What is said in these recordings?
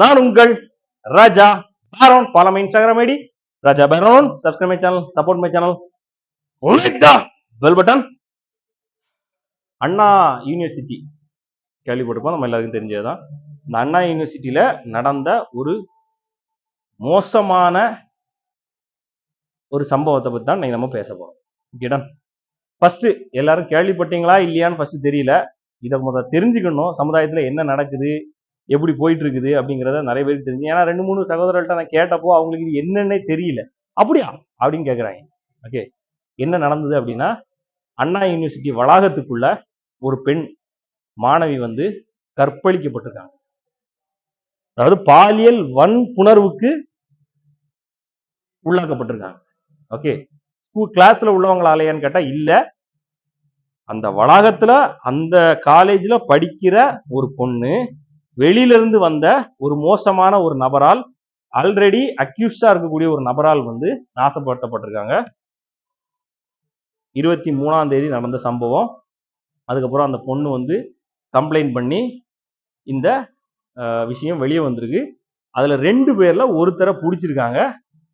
நான் உங்கள் Raja பேரோன் follow my Instagram ID Raja பேரோன் subscribe my channel support my channel bell button Anna university கேள்விப்பட்டிருப்போம் நம்ம எல்லாருக்கும் தெரிஞ்சதுதான். இந்த அண்ணா யூனிவர்சிட்டியில நடந்த ஒரு மோசமான ஒரு சம்பவத்தை பத்தி தான் நம்ம பேச போறோம். ஓகேடா ஃபர்ஸ்ட் எல்லாரும் கேள்விப்பட்டீங்களா? இல்லையான்னு ஃபர்ஸ்ட் தெரியல. இதை முதல்ல தெரிஞ்சுக்கணும். சமுதாயத்துல என்ன நடக்குது? எப்படி போயிட்டு இருக்குது அப்படிங்கிறத நிறைய பேருக்கு தெரிஞ்சு. ஏன்னா ரெண்டு மூணு சகோதரர்கள்ட்ட நான் கேட்டப்போ அவங்களுக்கு இது என்னன்னே தெரியல. அப்படியா? அப்படின்னு கேட்குறாங்க ஓகே என்ன நடந்தது அப்படின்னா அண்ணா யூனிவர்சிட்டி வளாகத்துக்குள்ள ஒரு பெண் மாணவி வந்து கற்பழிக்கப்பட்டிருக்காங்க. அதாவது பாலியல் வன்புணர்வுக்கு உள்ளாக்கப்பட்டிருக்காங்க. ஓகே ஸ்கூல் கிளாஸ்ல உள்ளவங்களாலையான்னு கேட்டா இல்ல. அந்த வளாகத்துல அந்த காலேஜ்ல படிக்கிற ஒரு பொண்ணு வெளியில இருந்து வந்த ஒரு மோசமான ஒரு நபரால் ஆல்ரெடி அக்யூஸ்டா இருக்கக்கூடிய ஒரு நபரால் வந்து நாசப்படுத்தப்பட்டிருக்காங்க. இருபத்தி மூணாம் தேதி நடந்த சம்பவம். அதுக்கப்புறம் அந்த பொண்ணு வந்து கம்ப்ளைண்ட் பண்ணி இந்த விஷயம் வெளியே வந்திருக்கு. அதில் ரெண்டு பேரில் ஒருத்தரை பிடிச்சிருக்காங்க.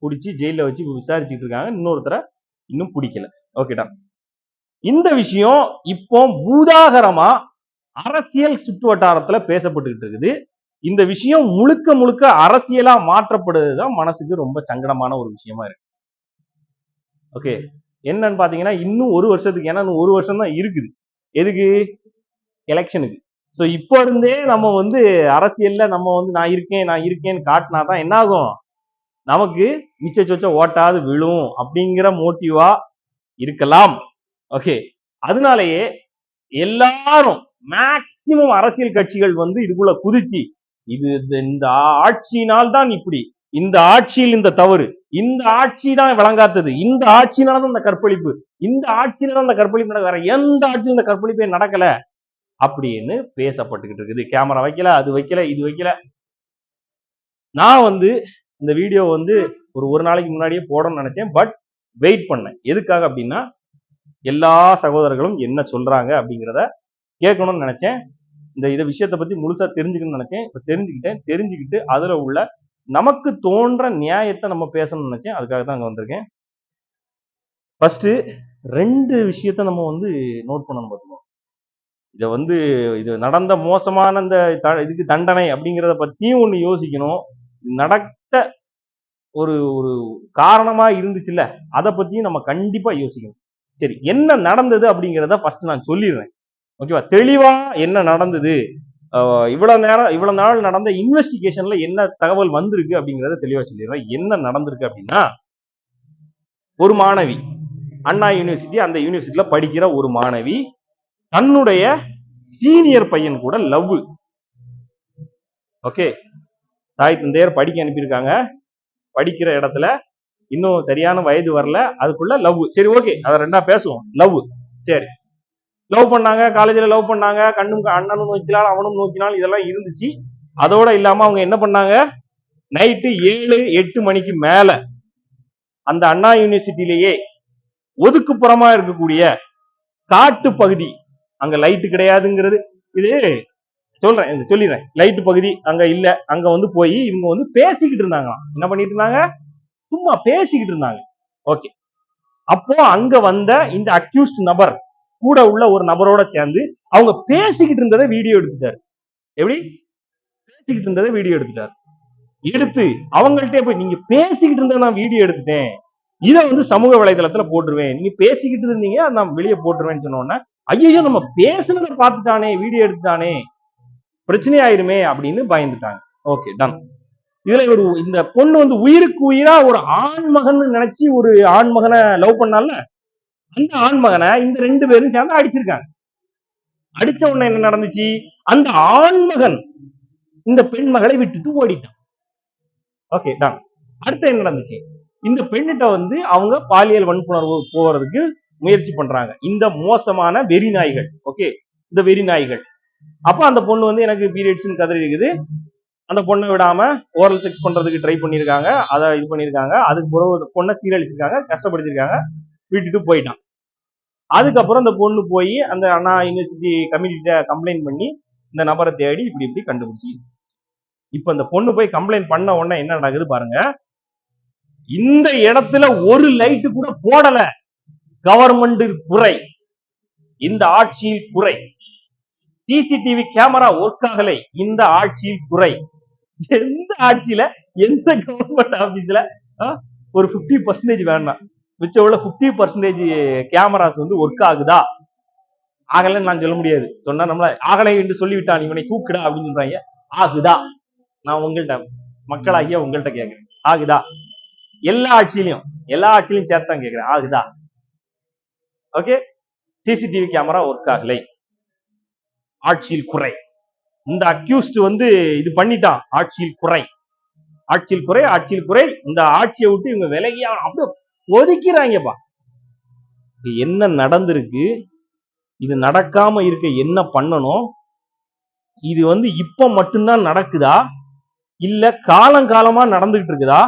பிடிச்சி ஜெயிலில் வச்சு விசாரிச்சுட்டு இருக்காங்க. இன்னொருத்தரை இன்னும் பிடிக்கல. ஓகேடா. இந்த விஷயம் இப்போ பூதாகரமாக அரசியல் சுற்று வட்டாரத்துல பேசப்பட்டுக்கிட்டு இருக்குது. இந்த விஷயம் முழுக்க முழுக்க அரசியலா மாற்றப்படுறதுதான் மனசுக்கு ரொம்ப சங்கடமான ஒரு விஷயமா இருக்கு. ஓகே. என்னன்னு பாத்தீங்கன்னா இன்னும் ஒரு வருஷத்துக்கு ஏன்னா இன்னும் ஒரு வருஷம் தான் இருக்குது. எதுக்கு? எலெக்ஷனுக்கு. ஸோ இப்போ இருந்தே நம்ம வந்து அரசியல்ல நம்ம வந்து நான் இருக்கேன் நான் இருக்கேன்னு காட்டினா தான் என்ன ஆகும் நமக்கு மிச்ச சொச்ச ஓட்டாது விழும் அப்படிங்கிற மோட்டிவா இருக்கலாம். ஓகே. அதனாலேயே எல்லாரும் மேக்சிமம் அரசியல் கட்சிகள் வந்து இதுக்குள்ள குதிச்சு இது இந்த- இந்த ஆட்சியினால் தான் இப்படி. இந்த ஆட்சியில் இந்த தவறு. இந்த ஆட்சி தான் விளங்காத்தது இந்த ஆட்சியினால தான் இந்த கற்பழிப்பு. இந்த ஆட்சியினால தான் இந்த கற்பழிப்பு நடக்க வேற எந்த ஆட்சியும் இந்த கற்பழிப்பே நடக்கல. அப்படின்னு பேசப்பட்டுக்கிட்டு இருக்குது. கேமரா வைக்கல அது வைக்கல இது வைக்கல. நான் வந்து இந்த வீடியோ வந்து ஒரு ஒரு நாளைக்கு முன்னாடியே போடணும்னு நினைச்சேன். பட் வெயிட் பண்ணேன். எதுக்காக அப்படின்னா எல்லா சகோதரர்களும் என்ன சொல்றாங்க அப்படிங்கிறத கேட்கணும்னு நினைச்சேன். இந்த இதை விஷயத்தை பத்தி முழுசா தெரிஞ்சுக்கணும்னு நினைச்சேன். இப்ப தெரிஞ்சுக்கிட்டேன். தெரிஞ்சுக்கிட்டு அதுல உள்ள நமக்கு தோன்ற நியாயத்தை நம்ம பேசணும்னு நினைச்சேன். அதுக்காக தான் அங்க வந்திருக்கேன். ஃபர்ஸ்ட் ரெண்டு விஷயத்த நம்ம வந்து நோட் பண்ணணும் பார்த்துக்கோம் இதை வந்து இது நடந்த மோசமான இந்த த- இதுக்கு தண்டனை அப்படிங்கிறத பத்தியும் ஒண்ணு யோசிக்கணும். நடத்த ஒரு ஒரு காரணமா இருந்துச்சுல்ல அதை பத்தியும் நம்ம கண்டிப்பா யோசிக்கணும். சரி என்ன நடந்தது அப்படிங்கிறத ஃபர்ஸ்ட் நான் சொல்லிடுறேன். ஓகேவா? தெளிவா என்ன நடந்தது? இவ்வளவு நேரம் இவ்வளவு நாள் நடந்த இன்வெஸ்டிகேஷன்ல என்ன தகவல் வந்திருக்கு அப்படிங்கறத தெளிவா சொல்லிடுறேன். என்ன நடந்திருக்கு அப்படின்னா ஒரு மாணவி அண்ணா யூனிவர்சிட்டி அந்த யூனிவர்சிட்டியில படிக்கிற ஒரு மாணவி தன்னுடைய சீனியர் பையன் கூட லவ் ஓகே? தாய் தந்தையர் படிக்க அனுப்பியிருக்காங்க. படிக்கிற இடத்துல இன்னும் சரியான வயது வரல. அதுக்குள்ள லவ் சரி ஓகே அதை ரெண்டா பேசுவோம். லவ் சரி. லவ் பண்ணாங்க காலேஜில் லவ் பண்ணாங்க கண்ணும் அண்ணனும் நோக்கினால் அவனும் நோக்கினால் இதெல்லாம் இருந்துச்சு. அதோட இல்லாம அவங்க என்ன பண்ணாங்க? நைட்டு ஏழு எட்டு மணிக்கு மேல அந்த அண்ணா யூனிவர்சிட்டியிலேயே ஒதுக்குப்புறமா இருக்கக்கூடிய காட்டு பகுதி அங்க லைட்டு கிடையாதுங்கிறது. இது சொல்றேன் இது சொல்லிடுறேன். லைட்டு பகுதி அங்க இல்ல அங்க வந்து போய் இவங்க வந்து பேசிக்கிட்டு இருந்தாங்க என்ன பண்ணிட்டு இருந்தாங்க? சும்மா பேசிக்கிட்டு இருந்தாங்க. ஓகே அப்போ அங்க வந்த இந்த அக்யூஸ்ட் நபர் கூட உள்ள ஒரு நபரோட சேர்ந்து அவங்க பேசிக்கிட்டு இருந்ததை வீடியோ எடுத்துட்டாரு. எப்படி? பேசிக்கிட்டு இருந்ததை வீடியோ எடுத்துட்டாரு. எடுத்து அவங்கள்ட்டே போய் நீங்க பேசிக்கிட்டு இருந்ததை நான் வீடியோ எடுத்துட்டேன். இதை வந்து சமூக வலைதளத்துல போட்டுருவேன். நீங்க பேசிக்கிட்டு இருந்தீங்க அதை நான் வெளியே போட்டுருவேன்னு சொன்ன உடனே ஐயோ நம்ம பேசுனதை பார்த்துட்டானே வீடியோ எடுத்துட்டானே. பிரச்சனை ஆயிருமே அப்படின்னு பயந்துட்டாங்க. ஓகே டன் இதுல ஒரு இந்த பொண்ணு வந்து உயிருக்கு உயிரா ஒரு ஆண் மகன் நினைச்சு ஒரு ஆண் மகனை லவ் பண்ணால அந்த ஆண் மகனை இந்த ரெண்டு பேரும் சேர்ந்து அடிச்சிருக்காங்க. அடிச்ச உடனே என்ன நடந்துச்சு? அந்த ஆண்மகன் இந்த பெண் மகளை விட்டுட்டு ஓடிட்டான். ஓகே தான் அடுத்து என்ன நடந்துச்சு? இந்த பெண்ணிட்ட வந்து அவங்க பாலியல் வன்புணர்வு போறதுக்கு முயற்சி பண்றாங்க. இந்த மோசமான வெறி நாய்கள் ஓகே இந்த வெறி நாய்கள். அப்ப அந்த பொண்ணு வந்து எனக்கு பீரியட்ஸ்னு கதறி இருக்குது. அந்த பொண்ணை விடாம ஓரல் செக்ஸ் பண்றதுக்கு ட்ரை பண்ணியிருக்காங்க. அதை இது பண்ணியிருக்காங்க. அதுக்கு பிறகு பொண்ணை சீரழிச்சிருக்காங்க கஷ்டப்படுத்திருக்காங்க விட்டுட்டு போயிட்டான். அதுக்கப்புறம் அந்த பொண்ணு போய் அந்த அண்ணா யூனிவர்சிட்டி கமிட்டிகிட்ட கம்ப்ளைண்ட் பண்ணி இந்த நபரை தேடி இப்படி இப்படி கண்டுபிடிச்சி. இப்ப இந்த பொண்ணு போய் கம்ப்ளைண்ட் பண்ண உடனே என்ன நடக்குது பாருங்க. இந்த இடத்துல ஒரு லைட்டு கூட போடல. கவர்மெண்ட் குறை. இந்த ஆட்சியில் குறை. சிசிடிவி கேமரா ஒர்க் ஆகலை. இந்த ஆட்சியில் குறை. எந்த ஆட்சியில? எந்த கவர்மெண்ட் ஆபீஸ்ல ஒரு 50% பர்சன்டேஜ் வேண்டாம் மிச்சம் உள்ள 50% பர்சன்டேஜ் கேமராஸ் வந்து ஒர்க் ஆகுதா? ஆகலைன்னு நான் சொல்ல முடியாது. சொன்னா நம்மள ஆகலை என்று சொல்லிவிட்டான் இவனை தூக்குடா அப்படின்னு சொல்றாங்க. ஆகுதா? நான் உங்கள்கிட்ட மக்களாகிய உங்கள்கிட்ட கேட்கிறேன். ஆகுதா? எல்லா ஆட்சியிலையும் எல்லா ஆட்சியிலையும் சேர்த்தான் கேட்கிறேன். ஆகுதா? ஓகே சிசிடிவி கேமரா ஒர்க் ஆகலை. ஆட்சியில் குறை. இந்த அக்யூஸ்ட் வந்து இது பண்ணிட்டான். ஆட்சியில் குறை. ஆட்சியில் குறை ஆட்சியில் குறை. இந்த ஆட்சியை விட்டு இவங்க விலகி அப்படியே ஒதுக்கிறாங்கப்பா. என்ன நடந்திருக்கு? இது நடக்காம இருக்க என்ன பண்ணணும்? இது வந்து இப்ப மட்டும்தான் நடக்குதா? இல்ல காலங்காலமா நடந்துகிட்டு இருக்குதா?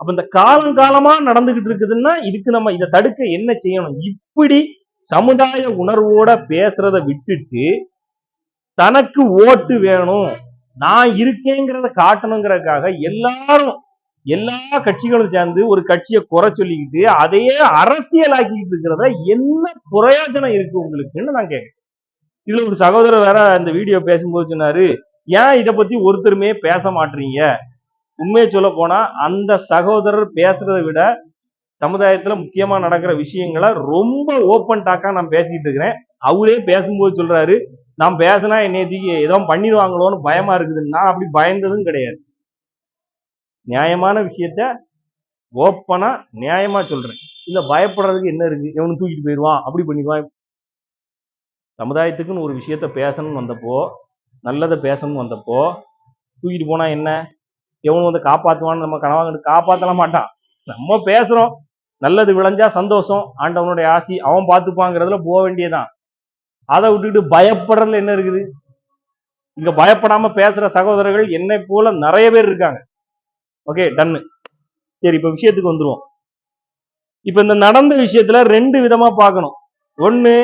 அப்ப இந்த காலங்காலமா நடந்துகிட்டு இருக்குதுன்னா இதுக்கு நம்ம இதை தடுக்க என்ன செய்யணும்? இப்படி சமுதாய உணர்வோட பேசுறத விட்டுட்டு தனக்கு ஓட்டு வேணும் நான் இருக்கேங்கிறத காட்டணுங்கிறதுக்காக எல்லாரும் எல்லா கட்சிகளும் சேர்ந்து ஒரு கட்சியை குறை சொல்லிக்கிட்டு அதையே அரசியலாக்கிட்டு இருக்கிறத என்ன பிரயோஜனம் இருக்கு உங்களுக்குன்னு நான் கேட்குறேன். இதுல ஒரு சகோதரர் வேற இந்த வீடியோ பேசும்போது சொன்னாரு ஏன் இதை பத்தி ஒருத்தருமே பேச மாட்டீங்க? உண்மையை சொல்ல போனா அந்த சகோதரர் பேசுறதை விட சமுதாயத்துல முக்கியமா நடக்கிற விஷயங்களை ரொம்ப ஓப்பன் டாக்கா நான் பேசிட்டு இருக்கிறேன். அவரே பேசும்போது சொல்றாரு நான் பேசினா என்னை ஏதோ பண்ணிடுவாங்களோன்னு பயமா இருக்குது நான் அப்படி பயந்ததும் கிடையாது. நியாயமான விஷயத்த ஓப்பனா நியாயமா சொல்றேன். இல்ல பயப்படுறதுக்கு என்ன இருக்கு? எவனு தூக்கிட்டு போயிடுவான் அப்படி பண்ணிடுவான். சமுதாயத்துக்குன்னு ஒரு விஷயத்த பேசணும்னு வந்தப்போ நல்லதை பேசணும்னு வந்தப்போ தூக்கிட்டு போனா என்ன? எவனும் வந்து காப்பாற்றுவான்னு நம்ம கனவா காப்பாற்றல மாட்டான். நம்ம பேசுறோம். நல்லது விளைஞ்சா சந்தோஷம். ஆண்டவனுடைய ஆசி அவன் பார்த்துப்பாங்கிறதுல போக வேண்டியதான் அதை விட்டுக்கிட்டு பயப்படுறதுல என்ன இருக்குது? இங்க பயப்படாம பேசுற சகோதரர்கள் என்னை போல நிறைய பேர் இருக்காங்க. ஓகே டன்னு சரி இப்போ விஷயத்துக்கு வந்துருவோம். இப்போ இந்த நடந்த விஷயத்துல ரெண்டு விதமா பார்க்கணும். ஒன்று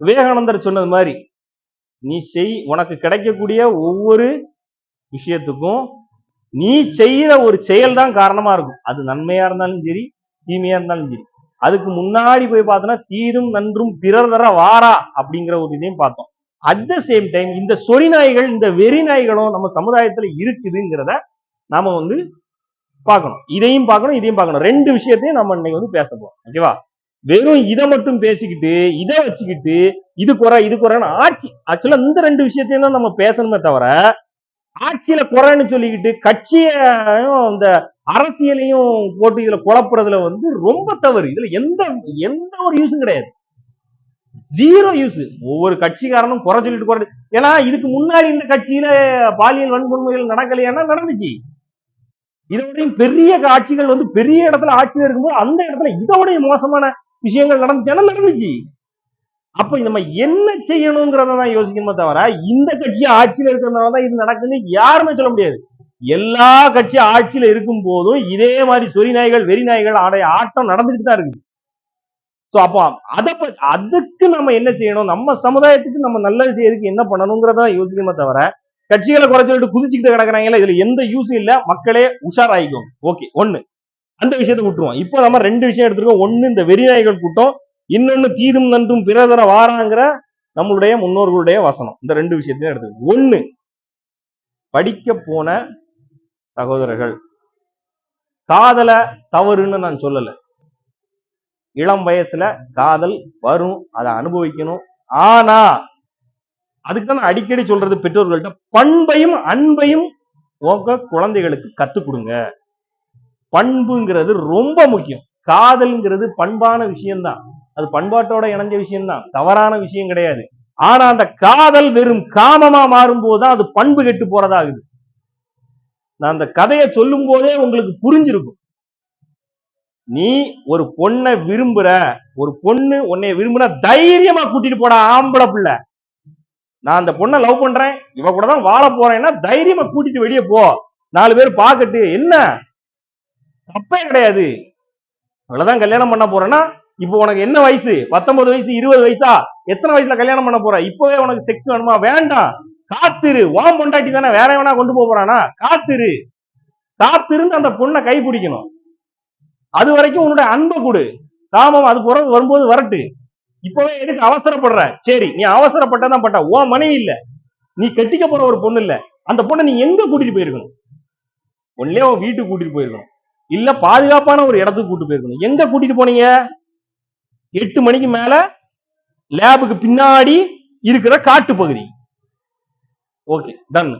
விவேகானந்தர் சொன்னது மாதிரி நீ செய் உனக்கு கிடைக்கக்கூடிய ஒவ்வொரு விஷயத்துக்கும் நீ செய்யற ஒரு செயல் தான் காரணமா இருக்கும். அது நன்மையா இருந்தாலும் சரி தீமையா இருந்தாலும் சரி. அதுக்கு முன்னாடி போய் பார்த்தோம்னா தீரும் நன்றும் பிறர் தர வாரா அப்படிங்கிற ஒரு இதையும் பார்த்தோம். அட் த சேம் டைம் இந்த சொறி நாய்கள் இந்த வெறி நாய்களும் நம்ம சமுதாயத்துல இருக்குதுங்கிறத நாம வந்து பார்க்கணும். இதையும் பார்க்கணும் இதையும் பார்க்கணும். ரெண்டு விஷயத்தையும் நம்ம இன்னைக்கு வந்து பேச போறோம். ஓகேவா வெறும் இதை மட்டும் பேசிக்கிட்டு இதை வச்சுக்கிட்டு இது குறை இது குறைன்னு ஆட்சி. ஆக்சுவலா இந்த ரெண்டு விஷயத்தையும் தான் நம்ம பேசணுமே தவிர ஆட்சியில குறைன்னு சொல்லிக்கிட்டு கட்சியையும் இந்த அரசியலையும் போட்டு இதுல குழப்புறதுல வந்து ரொம்ப தவறு. இதுல எந்த எந்த ஒரு யூஸும் கிடையாது. ஜீரோ யூஸ் ஒவ்வொரு கட்சிக்காரனும் குறை சொல்லிட்டு குறை ஏன்னா இதுக்கு முன்னாடி இந்த கட்சியில பாலியல் வன்கொடுமைகள் நடக்கலையானா நடந்துச்சு. இதோடையும் பெரிய ஆட்சிகள் வந்து பெரிய இடத்துல ஆட்சியில் இருக்கும்போது அந்த இடத்துல இதோடைய மோசமான விஷயங்கள் நடந்துச்சுன்னா நடந்துச்சு? அப்ப நம்ம என்ன செய்யணுங்கிறத தான் யோசிக்கணுமே தவிர இந்த கட்சி ஆட்சியில இருக்கிறதுனால தான் இது நடக்குதுன்னு யாருமே சொல்ல முடியாது. எல்லா கட்சி ஆட்சியில இருக்கும் போதும் இதே மாதிரி சொறி நாய்கள் வெறி நாய்கள் ஆடைய ஆட்டம் நடந்துட்டு தான் இருக்குது. சோ அப்போ அதை அதுக்கு நம்ம என்ன செய்யணும்? நம்ம சமுதாயத்துக்கு நம்ம நல்லது செய்யறதுக்கு என்ன பண்ணணுங்கிறத யோசிக்கணுமே தவிர கட்சிகளை குறை சொல்லிட்டு குதிச்சுக்கிட்டு கிடக்குறாங்கல்ல இதுல எந்த யூஸும் இல்ல. மக்களே உஷாராயிக்கும் ஓகே ஒண்ணு. அந்த விஷயத்தை விட்டுருவோம். இப்போ நம்ம ரெண்டு விஷயம் எடுத்துருக்கோம். ஒண்ணு இந்த வெறிநாய்கள் கூட்டம் இன்னொன்னு தீதும் நன்றும் பிறதர வாராங்கிற நம்மளுடைய முன்னோர்களுடைய வசனம். இந்த ரெண்டு விஷயத்தையும் எடுத்துக்கோ ஒண்ணு படிக்க போன சகோதரர்கள். காதல தவறுன்னு நான் சொல்லல. இளம் வயசுல காதல் வரும் அதை அனுபவிக்கணும். ஆனா அதுக்கு தான் அடிக்கடி சொல்றது பெற்றோர்கள்ட்ட பண்பையும் அன்பையும் உங்க குழந்தைகளுக்கு கத்துக் கொடுங்க. பண்புங்கிறது ரொம்ப முக்கியம். காதல்ங்கிறது பண்பான விஷயம்தான். அது பண்பாட்டோட இணைஞ்ச விஷயம்தான். தவறான விஷயம் கிடையாது. ஆனா அந்த காதல் வெறும் காமமா மாறும்போது தான் அது பண்பு கெட்டு போறதாகுது. நான் அந்த கதையை சொல்லும் போதே உங்களுக்கு புரிஞ்சிருக்கும். நீ ஒரு பொண்ணை விரும்புற ஒரு பொண்ணு உன்னை விரும்புனா தைரியமா கூட்டிட்டு போடா ஆம்பளை பிள்ளை. நான் அந்த பொண்ணை லவ் பண்றேன். இவ கூட தான் வாழ போறேன்னா தைரியமா கூட்டிட்டு வெளியே போ. நாலு பேர் பாக்கட்டு என்ன? தப்பே கிடையாது. அவ்வளவுதான் கல்யாணம் பண்ண போறேன்னா இப்போ உனக்கு என்ன வயசு? பத்தொன்பது வயசு இருபது வயசா? எத்தனை வயசுல கல்யாணம் பண்ண போற? இப்பவே உனக்கு செக்ஸ் வேணுமா? வேண்டாம். காத்திரு. ஓம் பொண்டாட்டி தானே வேற வேணா கொண்டு போறானா? காத்திரு. காத்திருந்து அந்த பொண்ணை கை பிடிக்கணும் அது வரைக்கும் உன்னுடைய அன்பை கொடு. காமம் அது பிறகு வரும்போது வரட்டு. இப்பவே எதுக்கு அவசரப்படுற. சரி நீ அவசரப்பட்டதான் பட்ட. உன் மனைவி இல்ல. நீ கட்டிக்க போற ஒரு பொண்ணு இல்ல. அந்த பொண்ணை நீ எங்க கூட்டிட்டு போயிருக்கணும்? ஒன்னே உன் வீட்டுக்கு கூட்டிட்டு போயிருக்கணும். இல்ல பாதுகாப்பான ஒரு இடத்துக்கு கூட்டிட்டு போயிருக்கணும். எங்க கூட்டிட்டு போனீங்க? எட்டு மணிக்கு மேல லேபுக்கு பின்னாடி இருக்கிற காட்டு பகுதி. ஓகே டன்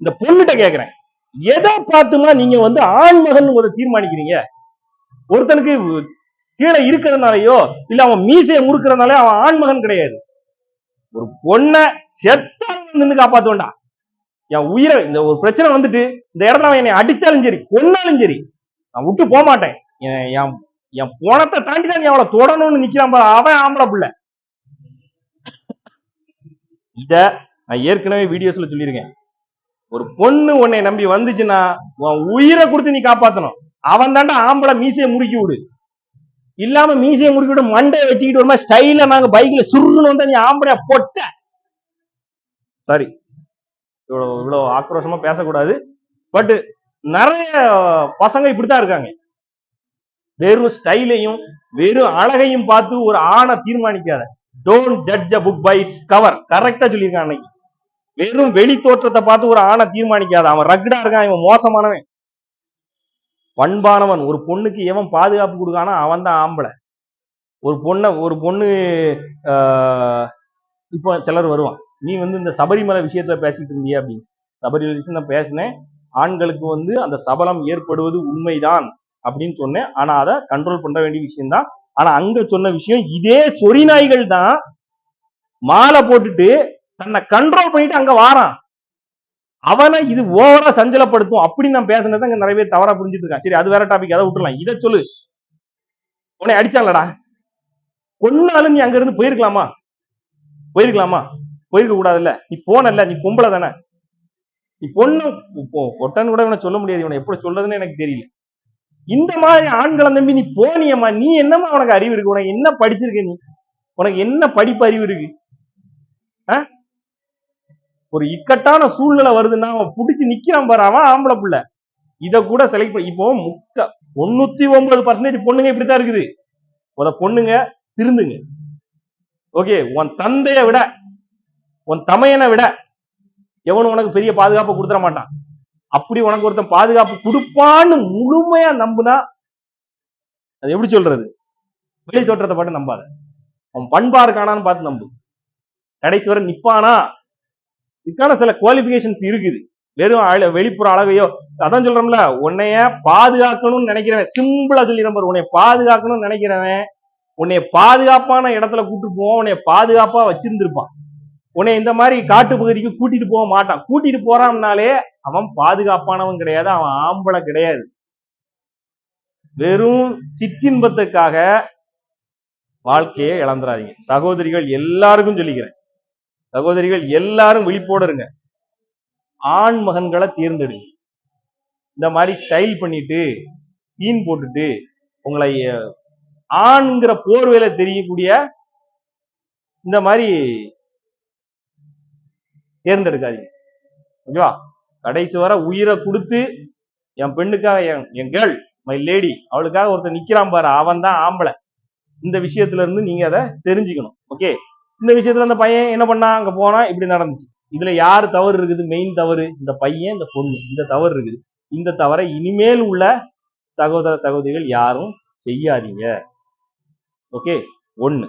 இந்த பொண்ணுகிட்ட கேக்குறேன். எதை பார்த்துமா நீங்க வந்து ஆண்மகன் ஒரு தீர்மானிக்கிறீங்க? ஒருத்தனுக்கு கீழே இருக்கிறதுனாலயோ இல்ல அவன் மீசையை முறுக்கிறதுனால அவன் ஆண்மகன் கிடையாது. ஒரு பொண்ணை செத்தாலும் நின்று காப்பாத்த வேண்டாம் என் உயிரை இந்த ஒரு பிரச்சனை வந்துட்டு இந்த இடத்துல அவன் என்னை அடிச்சாலும் சரி கொன்னாலும் சரி நான் விட்டு போக மாட்டேன். என் என் என் போனத்தை தாண்டி தான் நீ அவளை தொடணும்னு நிக்கிறான் அவன் ஆம்பளை பிள்ளை. இத நான் ஏற்கனவே வீடியோஸ்ல சொல்லியிருக்கேன். ஒரு பொண்ணு உன்னை நம்பி வந்துச்சுன்னா உன் உயிரை கொடுத்து நீ காப்பாத்தணும். அவன் தாண்டா ஆம்பளை மீசையை முறுக்கி விடு. இல்லாம மீசையை முடிக்க மண்டையை வெட்டிக்கிட்டு வரமா? ஸ்டைல நாங்க பைக்ல சுருன்னு வந்தா நீ ஆம்பளை பொட்ட. சாரி. இவ்வளவு இவ்வளவு ஆக்ரோஷமா பேசக்கூடாது. பட் நிறைய பசங்க இப்படித்தான் இருக்காங்க. வெறும் ஸ்டைலையும் வெறும் அழகையும் பார்த்து ஒரு ஆணை தீர்மானிக்காத. Don't judge a book by its cover கரெக்டா சொல்லியிருக்கான் அன்னைக்கு. வெறும் வெளி தோற்றத்தை பார்த்து ஒரு ஆணை தீர்மானிக்காத. அவன் ரக்டா இருக்கான் இவன் மோசமானவன். பண்பானவன். ஒரு பொண்ணுக்கு எவன் பாதுகாப்பு கொடுக்கானோ? அவன் தான் ஆம்பளை. ஒரு பொண்ணை ஒரு பொண்ணு இப்போ சிலர் வருவான். நீ வந்து இந்த சபரிமலை விஷயத்துல பேசிட்டு இருந்தியா அப்படின்னு. சபரிமலை விஷயம் நான் பேசினேன். ஆண்களுக்கு வந்து அந்த சபலம் ஏற்படுவது உண்மைதான் அப்படின்னு சொன்னேன். ஆனா அதை கண்ட்ரோல் பண்ண வேண்டிய விஷயம்தான். ஆனா அங்க சொன்ன விஷயம் இதே சொறி நாய்கள் தான் மாலை போட்டுட்டு தன்னை கண்ட்ரோல் பண்ணிட்டு அங்க வாரான். அவனை இது ஓவரா சஞ்சலப்படுத்தும் அப்படின்னு நான் பேசுனதை அங்க நிறைய பேர் தவறா புரிஞ்சுட்டு இருக்கான் சரி அது வேற டாபிக் அதை விட்டுலாம் இதை சொல்லு. உன்னை அடிச்சாங்களடா கொன்னாலும் நீ அங்க இருந்து போயிருக்கலாமா? போயிருக்கலாமா? போயிருக்க கூடாதுல்ல. நீ போனல்ல நீ பொம்பளை தானே. நீ பொண்ணு இப்போ பொட்டன்னு கூட இவனை சொல்ல முடியாது. இவனை எப்படி சொல்றதுன்னு எனக்கு தெரியல. இந்த மாதிரி ஆண்களை நம்பி நீ போனியம்மா. நீ என்னம்மா உனக்கு அறிவு இருக்கு? உனக்கு என்ன படிச்சிருக்க நீ? உனக்கு என்ன படிப்பு அறிவு இருக்கு? ஒரு இக்கட்டான சூழ்நிலை வருதுன்னா அவன் பிடிச்சி நிக்கிறான் பாரு அவன் ஆம்பளை புள்ள. இத கூட செலக்ட் பண்ணி இப்போ முக்க தொண்ணூத்தி ஒன்பது பர்சன்டேஜ் பொண்ணுங்க இப்படித்தான் இருக்குது. முத பொண்ணுங்க திருந்துங்க. ஓகே உன் தந்தைய விட உன் தமையனை விட எவனும் உனக்கு பெரிய பாதுகாப்பு கொடுத்துட மாட்டான். அப்படி உனக்கு ஒருத்தன் பாதுகாப்பு கொடுப்பான்னு முழுமையா நம்புனா அது எப்படி சொல்றது? வெளி தோற்றத்தை பாட்டு நம்பாத. அவன் பண்பா இருக்கானான்னு பார்த்து நம்பு. கடைசி வரை நிப்பானா? இதுக்கான சில குவாலிபிகேஷன்ஸ் இருக்குது. வெறும் வெளிப்புற அழகையோ அதான் சொல்றோம்ல உன்னைய பாதுகாக்கணும்னு நினைக்கிறவன் சிம்பிளா சொல்லிடுறேன் பாரு உன்னை பாதுகாக்கணும்னு நினைக்கிறவன் உன்னை பாதுகாப்பான இடத்துல கூட்டு போவான் உன்னை பாதுகாப்பா வச்சிருந்திருப்பான். உன்னை இந்த மாதிரி காட்டு பகுதிக்கு கூட்டிட்டு போக மாட்டான். கூட்டிட்டு போறான்னாலே அவன் பாதுகாப்பானவன் கிடையாது அவன் ஆம்பளை கிடையாது. வெறும் சிற்றின்பத்துக்காக வாழ்க்கையை இழந்துடாதீங்க சகோதரிகள் எல்லாருக்கும் சொல்லிக்கிறேன். சகோதரிகள் எல்லாரும் விழிப்போட இருங்க. ஆண் மகன்களை தேர்ந்தெடுங்க இந்த மாதிரி ஸ்டைல் பண்ணிட்டு சீன் போட்டுட்டு உங்களை ஆண்கிற ஆண்ங்கிற போர்வையில தெரியக்கூடிய இந்த மாதிரி தேர்ந்தெடுக்காதீங்க. ஓகேவா? கடைசி வரை உயிரை கொடுத்து என் பெண்ணுக்காக என் என் கேர்ள் மை லேடி அவளுக்காக ஒருத்தர் நிக்கிறான் பாரு அவன் தான் ஆம்பளை. இந்த விஷயத்துல இருந்து நீங்க அதை தெரிஞ்சுக்கணும். ஓகே? இந்த விஷயத்துல அந்த பையன் என்ன பண்ணா? அங்க போனா இப்படி நடந்துச்சு. இதுல யாரு தவறு இருக்குது? மெயின் தவறு இந்த பையன் இந்த பொண்ணு. இந்த தவறு இருக்குது. இந்த தவறை இனிமேல் உள்ள சகோதர சகோதரிகள் யாரும் செய்யாதீங்க. ஓகே ஒண்ணு.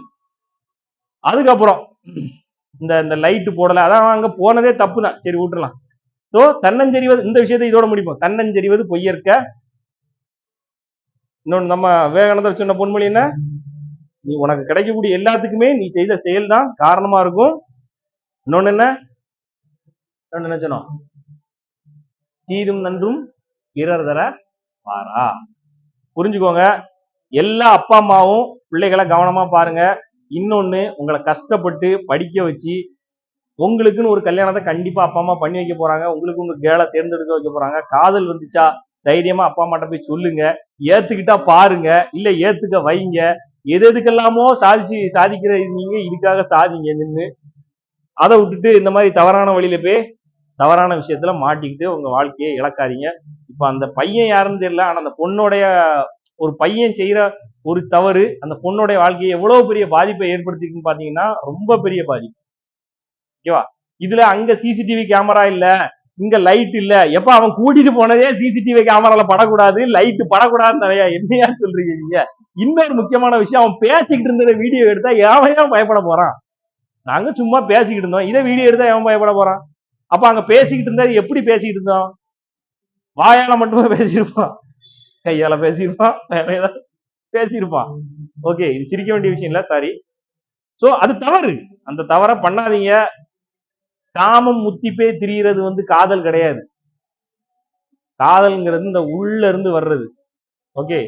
அதுக்கப்புறம் இந்த இந்த லைட் போடல. அதான் அங்க போனதே தப்பு தான் சரி விட்டுறலாம். ஸோ தன்னஞ்செறிவது இந்த விஷயத்தை இதோட முடிப்போம். தன்னஞ்செறிவது பொய்யற்க இன்னொன்று நம்ம விவேகானந்தர் சொன்ன பொன்மொழி என்ன? நீ உனக்கு கிடைக்கக்கூடிய எல்லாத்துக்குமே நீ செய்த செயல் தான் காரணமா இருக்கும். இன்னொன்னு என்ன? என்ன சொன்னோம்? தீரும் நன்றும் பிறர் தர பாரா புரிஞ்சுக்கோங்க. எல்லா அப்பா அம்மாவும் பிள்ளைகளை கவனமா பாருங்க. இன்னொன்னு உங்களை கஷ்டப்பட்டு படிக்க வச்சு உங்களுக்குன்னு ஒரு கல்யாணத்தை கண்டிப்பா அப்பா அம்மா பண்ணி வைக்க போறாங்க. உங்களுக்கு உங்க கேளை தேர்ந்தெடுக்க வைக்க போறாங்க. காதல் வந்துச்சா? தைரியமா அப்பா அம்மாட்ட போய் சொல்லுங்க. ஏத்துக்கிட்டா பாருங்க. இல்ல ஏத்துக்க வைங்க. எது எதுக்கெல்லாமோ சாதிச்சு சாதிக்கிற நீங்க இதுக்காக சாதிங்க நின்று அதை விட்டுட்டு இந்த மாதிரி தவறான வழியில போய் தவறான விஷயத்துல மாட்டிக்கிட்டு உங்க வாழ்க்கையை இழக்காதீங்க. இப்ப அந்த பையன் யாருன்னு தெரியல ஆனா அந்த பொண்ணுடைய ஒரு பையன் செய்யற ஒரு தவறு அந்த பொண்ணுடைய வாழ்க்கையை எவ்வளவு பெரிய பாதிப்பை ஏற்படுத்திருக்குன்னு பாத்தீங்கன்னா ரொம்ப பெரிய பாதிப்பு. ஓகேவா? இதுல அங்க சிசிடிவி கேமரா இல்ல இங்க லைட் இல்ல. எப்ப அவன் கூட்டிட்டு போனதே சிசிடிவி கேமரால படக்கூடாது லைட் படக்கூடாதுன்னு நிறைய என்னையா சொல்றீங்க நீங்க? இன்னொரு முக்கியமான விஷயம் அவன் பேசிக்கிட்டு இருந்த வீடியோ எடுத்தா எவன் ஏன் பயப்பட போறான்? நாங்க சும்மா பேசிக்கிட்டு இருந்தோம். இதை வீடியோ எடுத்தா எவன் பயப்பட போறான்? அப்ப அங்க பேசிக்கிட்டு இருந்தா எப்படி பேசிக்கிட்டு இருந்தோம்? வாயால மட்டுமே பேசியிருப்பான். கையால பேசியிருப்பான். பேசியிருப்பான். ஓகே இது சிரிக்க வேண்டிய விஷயம் இல்ல சாரி சோ அது தவறு. அந்த தவறை பண்ணாதீங்க. காமம் முத்திப்பே திரியிறது வந்து காதல் கிடையாது. காதல்ங்கிறது இந்த உள்ள இருந்து வர்றது. ஓகே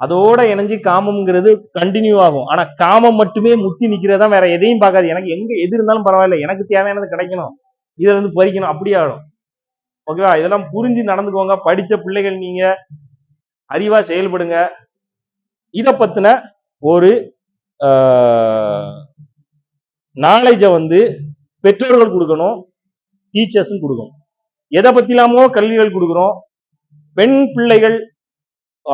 அதோட இணைஞ்சு காமம்ங்கிறது கண்டினியூ ஆகும். ஆனா காமம் மட்டுமே முத்தி நிக்கிறதா வேற எதையும் பார்க்காது. எனக்கு எங்க எது இருந்தாலும் பரவாயில்ல. எனக்கு தேவையானது கிடைக்கணும். இதை வந்து பறிக்கணும். அப்படி ஆகும் ஓகேவா இதெல்லாம் புரிஞ்சு நடந்துக்கோங்க. படிச்ச பிள்ளைகள் நீங்க. அறிவா செயல்படுங்க. இத பத்தின ஒரு நாலேஜை வந்து பெற்றோர்கள் கொடுக்கணும். டீச்சர்ஸும் கொடுக்கணும். எதை பத்திலாமோ கல்விகள் கொடுக்குறோம். பெண் பிள்ளைகள்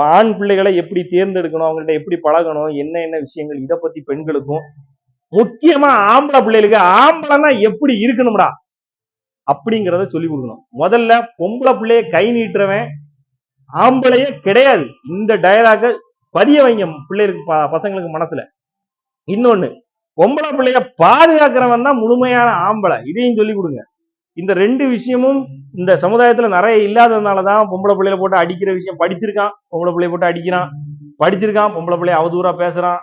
ஆண் பிள்ளைகளை எப்படி தேர்ந்தெடுக்கணும் அவங்கள்ட்ட எப்படி பழகணும் என்ன என்ன விஷயங்கள் இதை பத்தி பெண்களுக்கும் முக்கியமா ஆம்பளை பிள்ளைகளுக்கு ஆம்பளைன்னா எப்படி இருக்கணும்டா? அப்படிங்கிறத சொல்லி கொடுக்கணும். முதல்ல பொம்பளை பிள்ளைய கை நீட்டுறவன் ஆம்பளையே கிடையாது. இந்த டயலாக பதிய வைங்க பிள்ளைகளுக்கு பசங்களுக்கு மனசுல. இன்னொன்னு பொம்பளை பிள்ளைய பாதுகாக்கிறவன் தான் முழுமையான ஆம்பளை. இதையும் சொல்லி கொடுங்க. இந்த ரெண்டு விஷயமும் இந்த சமுதாயத்துல நிறைய இல்லாததுனால தான் பொம்பளை பிள்ளையில போட்டு அடிக்கிற விஷயம். படிச்சிருக்கான் பொம்பளை பிள்ளைய போட்டு அடிக்கிறான். படிச்சிருக்கான் பொம்பளை பிள்ளைய அவதூறா பேசுறான்.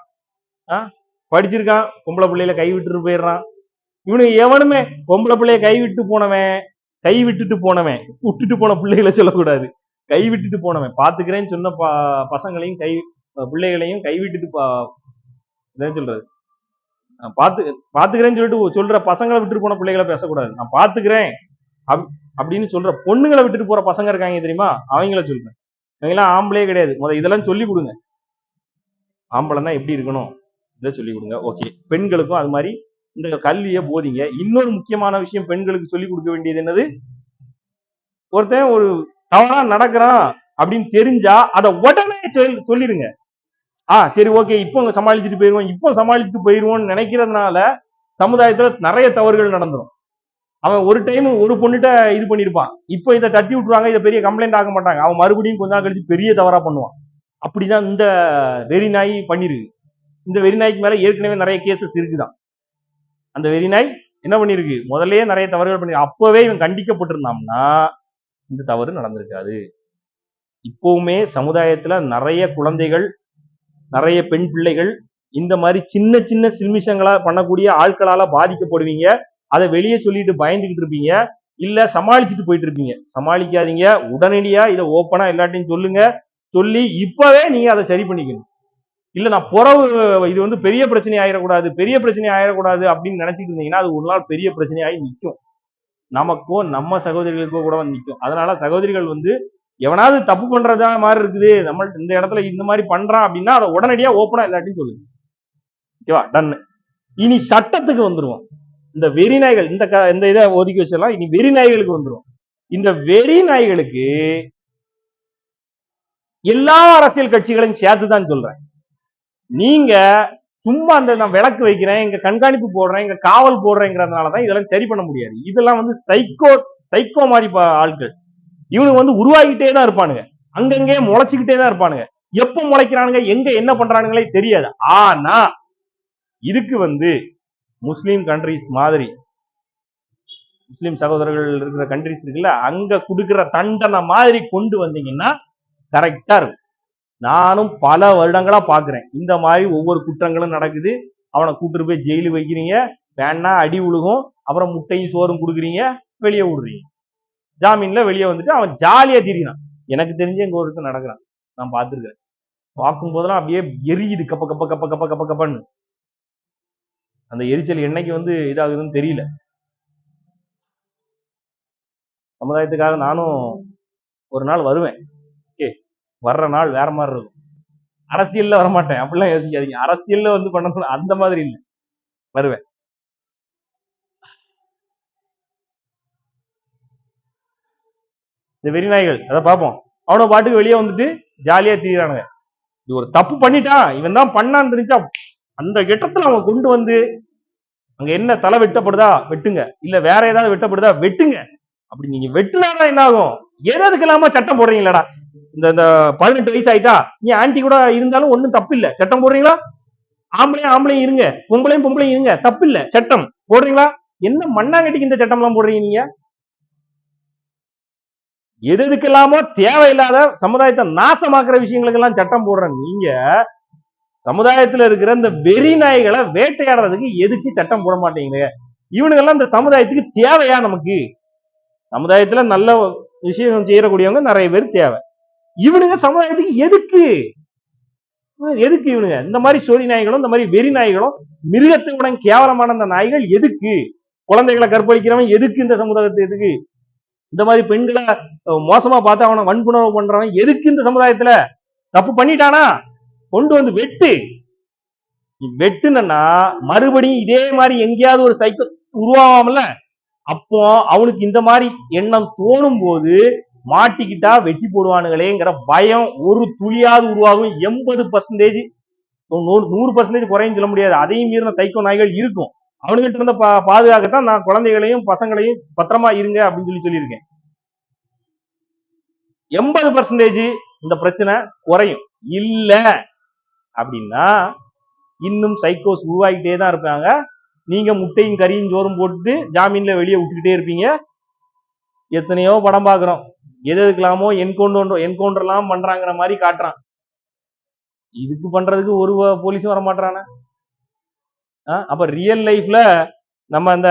ஆ? படிச்சிருக்கான் பொம்பளை பிள்ளையில கை விட்டுட்டு போயிடுறான். இவனுக்கு எவனுமே பொம்பளை பிள்ளைய கை விட்டு போனவன் கை விட்டுட்டு போனவன் விட்டுட்டு போன பிள்ளைகளை சொல்லக்கூடாது. கை விட்டுட்டு போனவன். பாத்துக்கிறேன்னு சொன்ன பசங்களையும் கை பிள்ளைகளையும் கை விட்டுட்டு பா- என்ன சொல்றது? நான் பாத்து பாத்துக்கிறேன்னு சொல்லிட்டு சொல்ற பசங்களை விட்டுட்டு போன பிள்ளைகளை பேசக்கூடாது. நான் பாத்துக்கிறேன் அப்- அப்படின்னு சொல்ற பொண்ணுங்களை விட்டுட்டு போற பசங்க இருக்காங்க தெரியுமா? அவங்கள சொல்றேன். இவங்கெல்லாம் ஆம்பளே கிடையாது. முத இதெல்லாம் சொல்லி கொடுங்க. ஆம்பளைன்னா எப்படி இருக்கணும்? இதை சொல்லி கொடுங்க. ஓகே. பெண்களுக்கும் அது மாதிரி இந்த கல்வியை போதிங்க. இன்னொரு முக்கியமான விஷயம் பெண்களுக்கு சொல்லி கொடுக்க வேண்டியது என்னது? ஒருத்தன் ஒரு தவறா நடக்கிறான் அப்படின்னு தெரிஞ்சா அதை உடனே சொல்- சொல்லிடுங்க. ஆ சரி ஓகே இப்போ சமாளிச்சுட்டு போயிருவோம். இப்போ சமாளிச்சுட்டு போயிருவோம்னு நினைக்கிறதுனால சமுதாயத்துல நிறைய தவறுகள் நடந்துரும். அவன் ஒரு டைம் ஒரு பொண்ணுகிட்ட இது பண்ணியிருப்பான் இப்போ இதை தட்டி விட்டுருவாங்க இதை பெரிய கம்ப்ளைண்ட் ஆக மாட்டாங்க. அவன் மறுபடியும் கொஞ்ச நாள் கழிச்சு பெரிய தவறா பண்ணுவான். அப்படிதான் இந்த வெறி நாய் பண்ணிருக்கு. இந்த வெறி நாய்க்கு மேல ஏற்கனவே நிறைய கேசஸ் இருக்குதான். அந்த வெறி நாய் என்ன பண்ணிருக்கு? முதல்லயே நிறைய தவறுகள் பண்ணி அப்பவே இவன் கண்டிக்கப்பட்டிருந்தான்னா இந்த தவறு நடந்திருக்காது. இப்பவுமே சமுதாயத்துல நிறைய குழந்தைகள் நிறைய பெண் பிள்ளைகள் இந்த மாதிரி சின்ன சின்ன சில்மிஷங்களா பண்ணக்கூடிய ஆட்களால பாதிக்கப்படுவீங்க. அதை வெளியே சொல்லிட்டு பயந்துகிட்டு இருப்பீங்க. இல்ல சமாளிச்சுட்டு போயிட்டு இருப்பீங்க. சமாளிக்காதீங்க. உடனடியா இதை ஓப்பனா எல்லாத்தையும் சொல்லுங்க. சொல்லி இப்பவே நீங்க அதை சரி பண்ணிக்கணும். இல்ல நான் புறவு இது வந்து பெரிய பிரச்சனை ஆயிடக்கூடாது பெரிய பிரச்சனை ஆயிடக்கூடாது அப்படின்னு நினைச்சிட்டு இருந்தீங்கன்னா அது ஒரு நாள் பெரிய பிரச்சனையாகி நிற்கும். நமக்கோ நம்ம சகோதரிகளுக்கோ கூட வந்து நிற்கும். அதனால சகோதரிகள் வந்து எவனாவது தப்பு பண்றதா மாதிரி இருக்குது. நம்ம இந்த இடத்துல இந்த மாதிரி பண்றான் அப்படின்னா அதை உடனடியா ஓப்பனா எல்லாத்தையும் சொல்லுங்க ஓகேவா டன் இனி சட்டத்துக்கு வந்துருவோம். இந்த வெறி நாய்கள் இந்த க- இந்த இதை ஒதுக்கி வச்சிடலாம். இனி வெறி நாய்களுக்கு வந்துரும் இந்த வெறி நாய்களுக்கு எல்லா அரசியல் கட்சிகளையும் சேர்த்து தான் சொல்றேன். நீங்க சும்மா அந்த நான் விளக்கு வைக்கிறேன் இங்க கண்காணிப்பு போடுறேன் இங்க காவல் போடுறேங்கிறதுனால தான் இதெல்லாம் சரி பண்ண முடியாது. இதெல்லாம் வந்து சைக்கோ சைக்கோ மாதிரி ஆட்கள். இவனுக்கு வந்து உருவாகிட்டே தான் இருப்பானுங்க. அங்கங்கே முளைச்சுக்கிட்டே தான் இருப்பானுங்க. எப்ப முளைக்கிறானுங்க எங்க என்ன பண்றானுங்களே தெரியாது. ஆனா இதுக்கு வந்து முஸ்லீம் கண்ட்ரிஸ் மாதிரி முஸ்லீம் சகோதரர்கள் இருக்கிற கண்ட்ரிஸ் இருக்குல்ல அங்க கொடுக்கிற தண்டனை மாதிரி கொண்டு வந்தீங்கன்னா கரெக்டா இருக்கும். நானும் பல வருடங்களா பாக்குறேன். இந்த மாதிரி ஒவ்வொரு குற்றங்களும் நடக்குது. அவனை கூட்டிட்டு போய் ஜெயிலு வைக்கிறீங்க. வேணா அடி உழுகும். அப்புறம் முட்டையும் சோறும் கொடுக்குறீங்க. வெளியே விடுறீங்க ஜாமீன்ல வெளியே வந்துட்டு அவன் ஜாலியா திரியினான் எனக்கு தெரிஞ்சு எங்க ஒருத்தன் நடக்கிறான். நான் பார்த்துருக்கேன் பார்க்கும் போதெல்லாம் அப்படியே எரியுது. கப்ப கப்ப கப்ப கப்ப கப்ப கப்பன்னு. அந்த எரிச்சல் என்னைக்கு வந்து இதாகுதுன்னு தெரியல. சமுதாயத்துக்காக நானும் ஒரு நாள் வருவேன். ஓகே வர்ற நாள் வேற மாதிரி இருக்கும். அரசியல்ல வரமாட்டேன். அப்படிலாம் யோசிக்காதீங்க. அரசியல்ல வந்து பண்ணணும் அந்த மாதிரி இல்லை. வருவேன். இந்த வெறிநாய்கள் அதை பார்ப்போம். அவனை பாட்டுக்கு வெளியே வந்துட்டு ஜாலியா திரியிறானுங்க. இது ஒரு தப்பு பண்ணிட்டான் இவன் தான் பண்ணான்னு தெரிஞ்சா அந்த கெட்டத்துல அவன் கொண்டு வந்து அங்க என்ன தலை வெட்டப்படுதா வெட்டுங்க. இல்ல வேற ஏதாவது வெட்டப்படுதா வெட்டுங்க. அப்படி நீங்க வெட்டுனாதான் என்ன ஆகும் எதுக்கு இல்லாம சட்டம் போடுறீங்களாடா? இந்த இந்த பதினெட்டு வயசு ஆயிட்டா நீ ஆன்டி கூட இருந்தாலும் ஒண்ணும் தப்பு இல்ல சட்டம் போடுறீங்களா? ஆம்பளையும் ஆம்பளையும் இருங்க. பொம்பளையும் பொம்பளையும் இருங்க. தப்பு இல்ல சட்டம் போடுறீங்களா? என்ன மண்ணாங்கட்டிக்கு இந்த சட்டம் எல்லாம் போடுறீங்க நீங்க? எது எதுக்கெல்லாமோ தேவையில்லாத சமுதாயத்தை நாசமாக்குற விஷயங்களுக்கெல்லாம் சட்டம் போடுற நீங்க சமுதாயத்துல இருக்கிற இந்த வெறி நாய்களை வேட்டையாடுறதுக்கு எதுக்கு சட்டம் போட மாட்டீங்க இவனுங்கெல்லாம் இந்த சமுதாயத்துக்கு தேவையா நமக்கு? சமுதாயத்துல நல்ல விஷயம் செய்யக்கூடியவங்க நிறைய பேர் தேவை. இவனுங்க சமுதாயத்துக்கு எதுக்கு? எதுக்கு இவனுங்க? இந்த மாதிரி சொறி நாய்களும் இந்த மாதிரி வெறி நாய்களும் மிருகத்துடன் கேவலமான அந்த நாய்கள் எதுக்கு? குழந்தைகளை கற்பழிக்கிறவன் எதுக்கு இந்த சமுதாயத்தை எதுக்கு இந்த மாதிரி பெண்களை மோசமா பார்த்து அவனை வன்புணர்வு பண்றவன் எதுக்கு இந்த சமுதாயத்துல? தப்பு பண்ணிட்டானா? கொண்டு வந்து வெட்டு. வெட்டுனா மறுபடியும் இதே மாதிரி எங்கேயாவது ஒரு சைக்கிள் உருவாகாமல அப்போ அவனுக்கு இந்த மாதிரி எண்ணம் தோணும் போது மாட்டிக்கிட்டா வெட்டி போடுவானுங்களேங்கிற பயம் ஒரு துளியாவது உருவாகும். எண்பது பர்சன்டேஜ் நூறு நூறு பர்சன்டேஜ் குறையும் சொல்ல முடியாது. அதையும் மீறின சைக்கோ நாய்கள் இருக்கும். அவனுகிட்ட இருந்த பா பாதுகாக்கத்தான் நான் குழந்தைகளையும் பசங்களையும் பத்திரமா இருங்க அப்படின்னு சொல்லி சொல்லியிருக்கேன். எண்பது பர்சன்டேஜ் இந்த பிரச்சனை குறையும். இல்ல அப்படின்னா இன்னும் சைக்கோஸ் உருவாகிட்டே தான் இருப்பாங்க. நீங்க முட்டையும் கறியும் சோறும் போட்டு ஜாமீன்ல வெளியே விட்டுக்கிட்டே இருப்பீங்க. எத்தனையோ படம் பார்க்குறோம். எது எதுக்கெல்லாமோ என்கவுண்டர் என்கவுண்டர்லாம் பண்றாங்கிற மாதிரி காட்டுறான். இதுக்கு பண்றதுக்கு ஒரு வ- போலீஸும் வர மாட்டானே அப்ப ரியல் லைஃப்ல நம்ம அந்த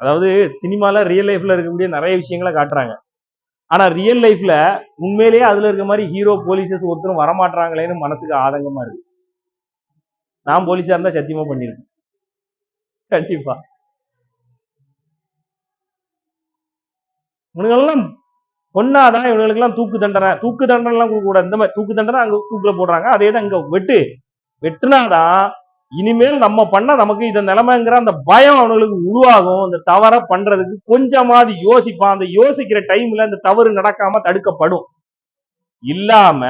அதாவது சினிமால ரியல் லைஃப்ல இருக்கக்கூடிய நிறைய விஷயங்களை காட்டுறாங்க. ஆனா ரியல் லைஃப்ல உண்மையிலேயே அதுல இருக்க மாதிரி ஹீரோ போலீசஸ் ஒருத்தரும் வரமாட்டாங்களேன்னு மனசுக்கு ஆதங்கமா இருக்கு. நான் போலீஸா இருந்தா சத்தியமா பண்ணிருக்கேன் கண்டிப்பா. இவனுங்கெல்லாம் பொண்ணாதான் இவனுங்களுக்கெல்லாம் தூக்கு தண்டனை தூக்கு தண்டனை எல்லாம் கொடுக்க கூடாது இந்த மாதிரி தூக்கு தண்டனை அங்க தூக்குல போடுறாங்க. அதே தான் இங்க வெட்டு. வெட்டுனாதான் இனிமேல் நம்ம பண்ண நமக்கு இந்த நிலைமைங்கிற அந்த பயம் அவனுங்களுக்கு உருவாகும். இந்த தவற பண்றதுக்கு கொஞ்சமாவது யோசிப்பான். அந்த யோசிக்கிற டைம்ல அந்த தவறு நடக்காம தடுக்கப்படும். இல்லாம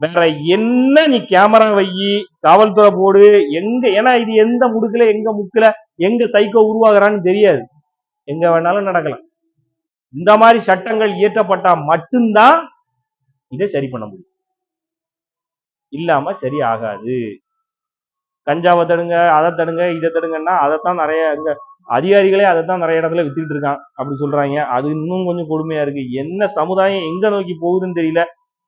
வேற என்ன நீ கேமரா வையி காவல்துறை போடு எங்க ஏன்னா இது எந்த முடுக்குல எங்க முக்குல எங்க சைக்கோ உருவாகுறான்னு தெரியாது. எங்க வேணாலும் நடக்கலாம். இந்த மாதிரி சட்டங்கள் இயற்றப்பட்டா மட்டும்தான் இதை சரி பண்ண முடியும். இல்லாம சரி ஆகாது. கஞ்சாவை தடுங்க அதை தடுங்க இதை தடுங்கன்னா அதைத்தான் நிறைய இங்க அதிகாரிகளே அதைத்தான் நிறைய இடத்துல வித்துக்கிட்டு இருக்கான் அப்படி சொல்றாங்க. அது இன்னும் கொஞ்சம் கொடுமையா இருக்கு. என்ன சமுதாயம் எங்க நோக்கி போகுதுன்னு தெரியல.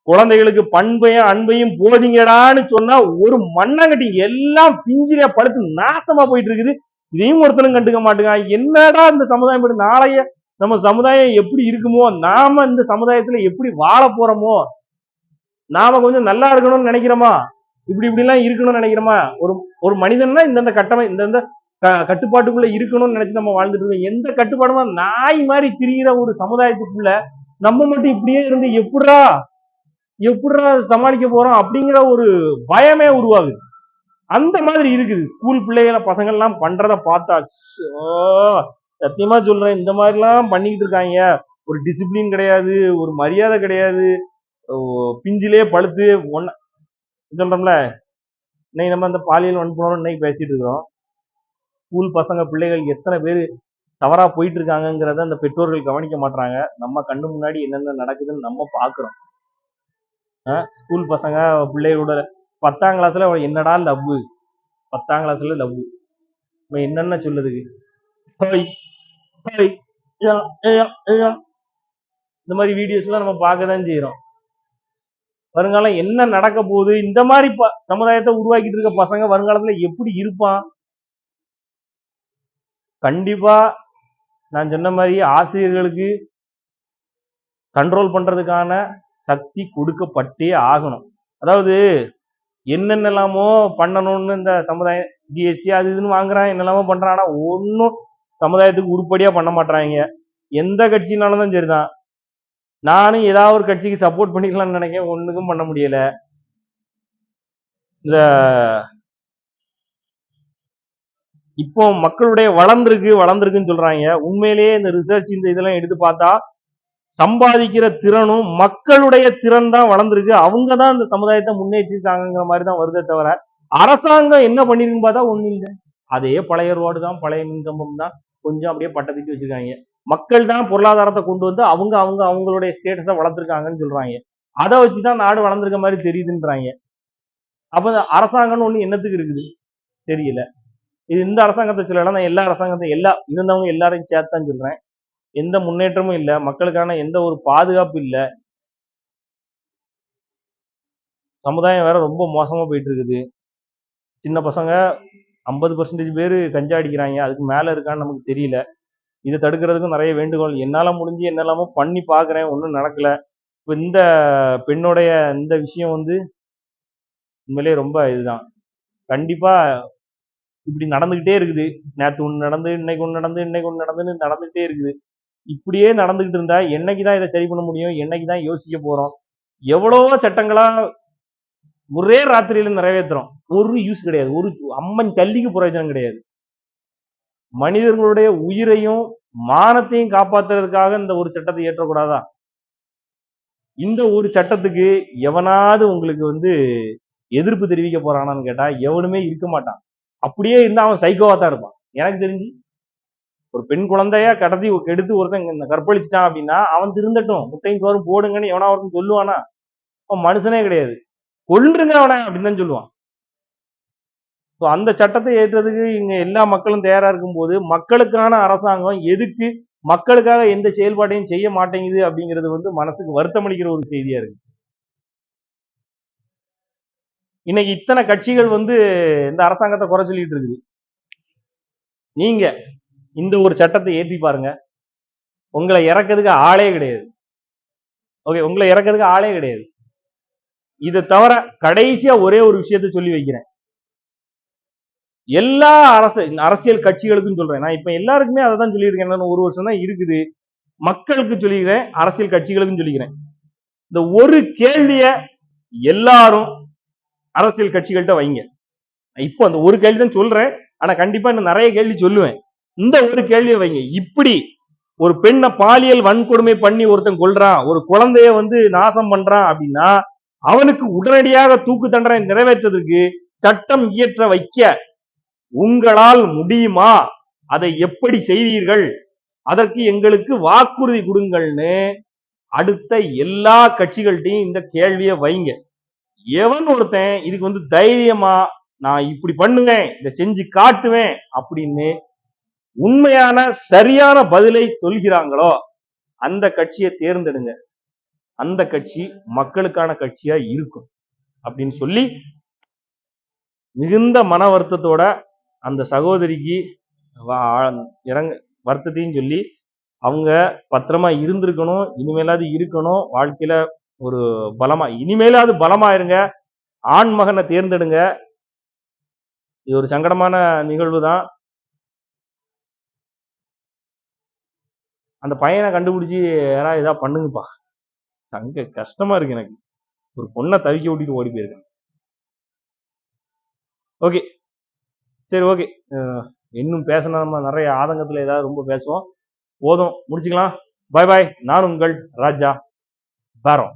குழந்தைகளுக்கு பண்பையும் அன்பையும் போதிங்கடான்னு சொன்னா ஒரு மண்ணாங்கட்டி எல்லாம் பிஞ்சிலே படுத்து நாசமா போயிட்டு இருக்குது. இதையும் ஒருத்தனும் கண்டுக்க மாட்டேங்கான் என்னடா இந்த சமுதாயம் இப்படி நாளைய நம்ம சமுதாயம் எப்படி இருக்குமோ நாம இந்த சமுதாயத்துல எப்படி வாழ போறோமோ நாம கொஞ்சம் நல்லா இருக்கணும்னு நினைக்கிறோமா? இப்படி இப்படிலாம் இருக்கணும்னு நினைக்கிறோமா? ஒரு ஒரு மனிதன்னா இந்தந்த கட்டமை இந்தந்த கட்டுப்பாட்டுக்குள்ள இருக்கணும்னு நினைச்சு நம்ம வாழ்ந்துட்டு இருக்கோம். எந்த கட்டுப்பாடுமா? நாய் மாதிரி திரிகிற ஒரு சமுதாயத்துக்குள்ள நம்ம மட்டும் இப்படியே இருந்து எப்படா எப்படா சமாளிக்க போறோம் அப்படிங்கிற ஒரு பயமே உருவாகுது. அந்த மாதிரி இருக்குது. ஸ்கூல் பிள்ளைகளை பசங்க எல்லாம் பண்றத பார்த்தா சத்தியமா சொல்றேன். இந்த மாதிரிலாம் பண்ணிக்கிட்டு இருக்காங்க. ஒரு டிசிப்ளின் கிடையாது ஒரு மரியாதை கிடையாது. ஓ, பிஞ்சிலே பழுத்து ஒன்ன சொல்றோம்ல? இன்னைக்கு நம்ம அந்த பாலியல் வன்புணர்வு இன்னைக்கு பேசிட்டு இருக்கிறோம். ஸ்கூல் பசங்க பிள்ளைகள் எத்தனை பேர் தவறா போயிட்டு இருக்காங்கிறத அந்த பெற்றோர்கள் கவனிக்க மாட்றாங்க. நம்ம கண்ணு முன்னாடி என்னென்ன நடக்குதுன்னு நம்ம பாக்குறோம். ஸ்கூல் பசங்க பிள்ளைகளோட பத்தாம் கிளாஸ்ல என்னடா லவ் பத்தாம் கிளாஸில் லவ் நம்ம என்னென்ன சொல்லுதுக்கு? இந்த மாதிரி வீடியோஸ்லாம் நம்ம பார்க்க தான் செய்யறோம் வருங்காலம் என்ன நடக்க போகுது? இந்த மாதிரி ப- சமுதாயத்தை உருவாக்கிட்டு இருக்க பசங்க வருங்காலத்துல எப்படி இருப்பான்? கண்டிப்பா நான் சொன்ன மாதிரி ஆசிரியர்களுக்கு கண்ட்ரோல் பண்றதுக்கான சக்தி கொடுக்கப்பட்டே ஆகணும். அதாவது என்னென்னலாமோ பண்ணணும்னு இந்த சமுதாயம் ஜிஎஸ்டி அது இதுன்னு வாங்குறான் என்னெல்லாமோ பண்றான். ஆனா ஒன்றும் சமுதாயத்துக்கு உருப்படியா பண்ண மாட்டாங்க எந்த கட்சினாலும் தான் சரிதான். நானும் ஏதாவது ஒரு கட்சிக்கு சப்போர்ட் பண்ணிக்கலாம்னு நினைக்கிறேன் ஒண்ணுக்கும் பண்ண முடியல. இந்த இப்போ மக்களுடைய வளர்ந்துருக்கு வளர்ந்துருக்குன்னு சொல்றாங்க. உண்மையிலேயே இந்த ரிசர்ச் இந்த இதெல்லாம் எடுத்து பார்த்தா சம்பாதிக்கிற திறனும் மக்களுடைய திறன் தான் வளர்ந்துருக்கு. அவங்க தான் இந்த சமுதாயத்தை முன்னேற்றிருக்காங்கிற மாதிரி தான் வருதே தவிர அரசாங்கம் என்ன பண்ணிருக்குன்னு பார்த்தா ஒண்ணும் இல்லை. அதே பழைய ரோடு தான் பழைய மின்கம்பம் தான். கொஞ்சம் அப்படியே பட்டத்திட்டு வச்சிருக்காங்க. மக்கள் தான் பொருளாதாரத்தை கொண்டு வந்து அவங்க அவங்க அவங்களுடைய ஸ்டேட்டஸை வளர்த்துருக்காங்கன்னு சொல்றாங்க. அதை வச்சு தான் நாடு வளர்ந்துருக்க மாதிரி தெரியுதுன்றாங்க. அப்போ இந்த அரசாங்கம்னு ஒன்று என்னத்துக்கு இருக்குது? தெரியல. இது இந்த அரசாங்கத்தை சொல்லலாம் நான் எல்லா அரசாங்கத்தையும் எல்லா இருந்தவங்க எல்லாரையும் சேர்த்து தான் சொல்றேன். எந்த முன்னேற்றமும் இல்லை. மக்களுக்கான எந்த ஒரு பாதுகாப்பு இல்லை. சமுதாயம் வேற ரொம்ப மோசமா போயிட்டு இருக்குது சின்ன பசங்க ஐம்பது பர்சன்டேஜ் பேர் கஞ்சா அடிக்கிறாங்க. அதுக்கு மேலே இருக்கான்னு நமக்கு தெரியல. இதை தடுக்கிறதுக்கும் நிறைய வேண்டுகோள். என்னால் முடிஞ்சு என்னெல்லாமோ பண்ணி பார்க்குறேன். ஒன்றும் நடக்கல. இப்போ இந்த பெண்ணுடைய இந்த விஷயம் வந்து உண்மையிலேயே ரொம்ப இதுதான். கண்டிப்பா இப்படி நடந்துகிட்டே இருக்குது. நேற்று ஒன்று நடந்து இன்னைக்கு ஒன்று நடந்து இன்னைக்கு ஒன்று நடந்துன்னு நடந்துகிட்டே இருக்குது. இப்படியே நடந்துக்கிட்டு இருந்தா என்னைக்கு தான் இதை சரி பண்ண முடியும்? என்னைக்கு தான் யோசிக்க போறோம்? எவ்வளவோ சட்டங்களா ஒரே ராத்திரியில நிறைவேற்றுறோம் ஒரு யூஸ் கிடையாது. ஒரு அம்மன் சல்லிக்கு பிரயோஜனம் கிடையாது. மனிதர்களுடைய உயிரையும் மானத்தையும் காப்பாத்துறதுக்காக இந்த ஒரு சட்டத்தை ஏற்றக்கூடாதா இந்த ஒரு சட்டத்துக்கு எவனாவது உங்களுக்கு வந்து எதிர்ப்பு தெரிவிக்க போறானான்னு கேட்டா எவனுமே இருக்க மாட்டான். அப்படியே இருந்தா அவன் சைக்கோவா தான் இருப்பான். எனக்கு தெரிஞ்சு ஒரு பெண் குழந்தைய கடத்தி கெடுத்து ஒருத்தன் கற்பழிச்சிட்டான் அப்படின்னா அவன் திருந்தட்டும். முட்டையும் சோறும் போடுங்கன்னு எவனா ஒருத்தன் சொல்லுவானா? அவன் மனுஷனே கிடையாது. கொன்றுங்க அவனை அப்படின்னு தான் சொல்லுவான். ஸோ அந்த சட்டத்தை ஏற்றுறதுக்கு இங்க எல்லா மக்களும் தயாரா இருக்கும்போது மக்களுக்கான அரசாங்கம் எதுக்கு மக்களுக்காக எந்த செயல்பாட்டையும் செய்ய மாட்டேங்குது அப்படிங்கிறது வந்து மனசுக்கு வருத்தமளிக்கிற ஒரு செய்தியா இருக்கு. இன்னைக்கு இத்தனை கட்சிகள் வந்து இந்த அரசாங்கத்தை குறை சொல்லிட்டு இருக்குது. நீங்க இந்த ஒரு சட்டத்தை ஏற்றி பாருங்க. உங்களை இறக்கிறதுக்கு ஆளே கிடையாது. ஓகே உங்களை இறக்கிறதுக்கு ஆளே கிடையாது. இதை தவிர கடைசியா ஒரே ஒரு விஷயத்தை சொல்லி வைக்கிறேன். எல்லா அரசு அரசியல் கட்சிகளுக்கும் சொல்றேன். நான் இப்ப எல்லாருக்குமே அதை தான் சொல்லியிருக்கேன். என்னன்னு ஒரு வருஷம் தான் இருக்குது. மக்களுக்கு சொல்லிக்கிறேன் அரசியல் கட்சிகளுக்கும் சொல்லிக்கிறேன் இந்த ஒரு கேள்விய எல்லாரும் அரசியல் கட்சிகள்கிட்ட வைங்க. இப்போ அந்த ஒரு கேள்வி தான் சொல்றேன். ஆனா கண்டிப்பா இன்னும் நிறைய கேள்வி சொல்லுவேன். இந்த ஒரு கேள்வியை வைங்க. இப்படி ஒரு பெண்ணை பாலியல் வன்கொடுமை பண்ணி ஒருத்தன் கொள்றான் ஒரு குழந்தைய வந்து நாசம் பண்றான் அப்படின்னா அவனுக்கு உடனடியாக தூக்கு தண்டனை நிறைவேற்றுவதற்கு சட்டம் இயற்ற வைக்க உங்களால் முடியுமா? அதை எப்படி செய்வீர்கள்? அதற்கு எங்களுக்கு வாக்குறுதி கொடுங்கள்னு அடுத்த எல்லா கட்சிகள்கிட்டையும் இந்த கேள்வியை வைங்க. எவன் ஒருத்தன் இதுக்கு வந்து தைரியமா நான் இப்படி பண்ணுவேன் இதை செஞ்சு காட்டுவேன் அப்படின்னு உண்மையான சரியான பதிலை சொல்கிறாங்களோ அந்த கட்சியை தேர்ந்தெடுங்க. அந்த கட்சி மக்களுக்கான கட்சியா இருக்கும். அப்படின்னு சொல்லி மிகுந்த மன வருத்தத்தோட அந்த சகோதரிக்கு வா- இறங்க வருத்தத்தையும் சொல்லி அவங்க பத்திரமா இருந்திருக்கணும் இனிமேலாவது இருக்கணும் வாழ்க்கையில ஒரு பலமா இனிமேலாவது பலமா இருங்க ஆண் மகனை தேர்ந்தெடுங்க. இது ஒரு சங்கடமான நிகழ்வு தான். அந்த பையனை கண்டுபிடிச்சி யாராவது ஏதாவது பண்ணுங்கப்பா. சங்க கஷ்டமா இருக்கு எனக்கு. ஒரு பொண்ணை தவிக்க விட்டுட்டு ஓடி போயிருக்கேன். ஓகே. சரி ஓகே இன்னும் பேசினா நம்ம நிறைய ஆதங்கத்தில் ஏதாவது ரொம்ப பேசுவோம். போதும். முடிச்சுக்கலாம். பாய் பாய் நான் உங்கள் ராஜா பாரம்